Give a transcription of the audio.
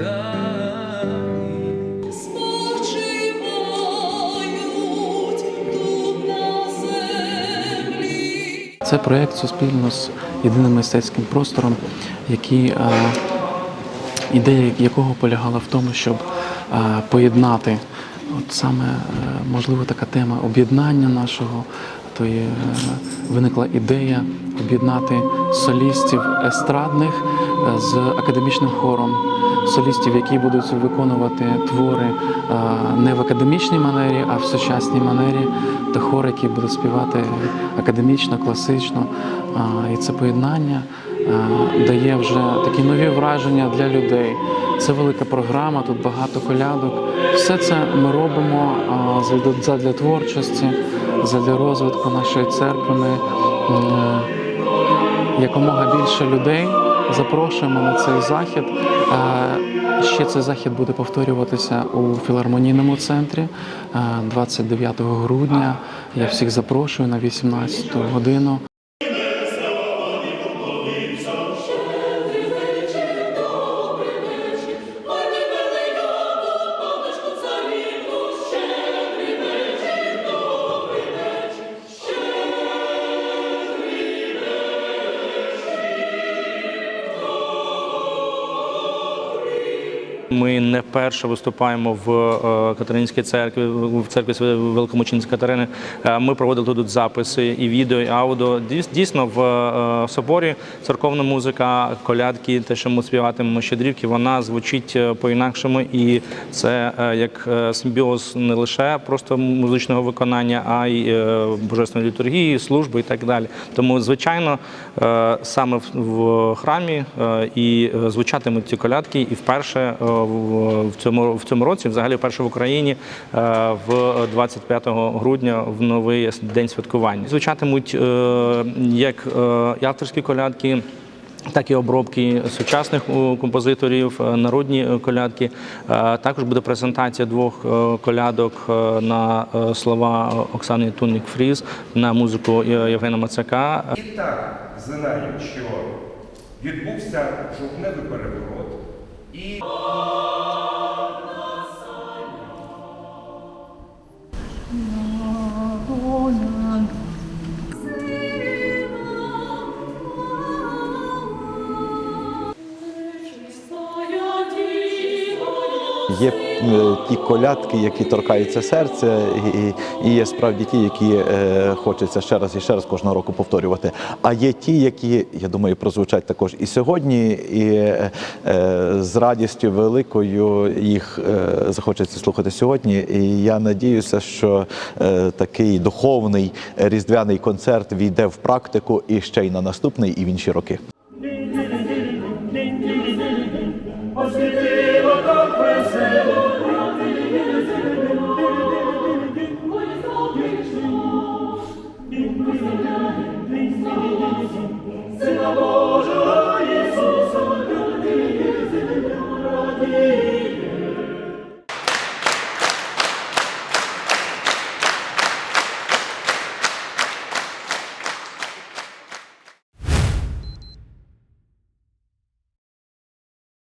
Це проєкт суспільно з єдиним мистецьким простором, який, е, ідея якого полягала в тому, щоб е, поєднати, от саме е, можливо така тема об'єднання нашого то є, е, виникла ідея об'єднати солістів естрадних е, з академічним хором, солістів, які будуть виконувати твори е, не в академічній манері, а в сучасній манері, та хор, які будуть співати академічно, класично. І це поєднання дає вже такі нові враження для людей. Це велика програма, тут багато колядок. Все це ми робимо задля- задля творчості, задля розвитку нашої церкви. Ми е, якомога більше людей запрошуємо на цей захід. Е, Ще цей захід буде повторюватися у філармонійному центрі е, 29 грудня. Я всіх запрошую на 18 годину. Ми не перше виступаємо в е, Катеринській церкві, в церкві Великомучениці Катерини. Е, Ми проводили тут записи і відео, і аудіо. Дійс- Дійсно, в е, соборі церковна музика, колядки, те, що ми співатимемо щедрівки, вона звучить е, по-інакшому, і це як симбіоз не лише просто музичного виконання, а й божественної літургії, служби і так далі. Тому, звичайно, саме в- храмі і звучатимуть ці колядки, і вперше в цьому в цьому році, взагалі, вперше в Україні е, в 25 грудня в новий день святкування. Звучатимуть е, як е, авторські колядки. Так і обробки сучасних композиторів, народні колядки. Також буде презентація двох колядок на слова Оксани Тунник Фріз на музику Євгена Мацака. І так знаю, що відбувся жовтневий переворот, і є е, ті колядки, які торкаються серця, і і є справді ті, які е, хочеться ще раз і ще раз кожного року повторювати. А є ті, які я думаю, прозвучать також і сьогодні, і е, з радістю великою їх захочеться слухати сьогодні. І я надіюся, що такий духовний різдвяний концерт війде в практику і ще й на наступний, і в інші роки. Thank you.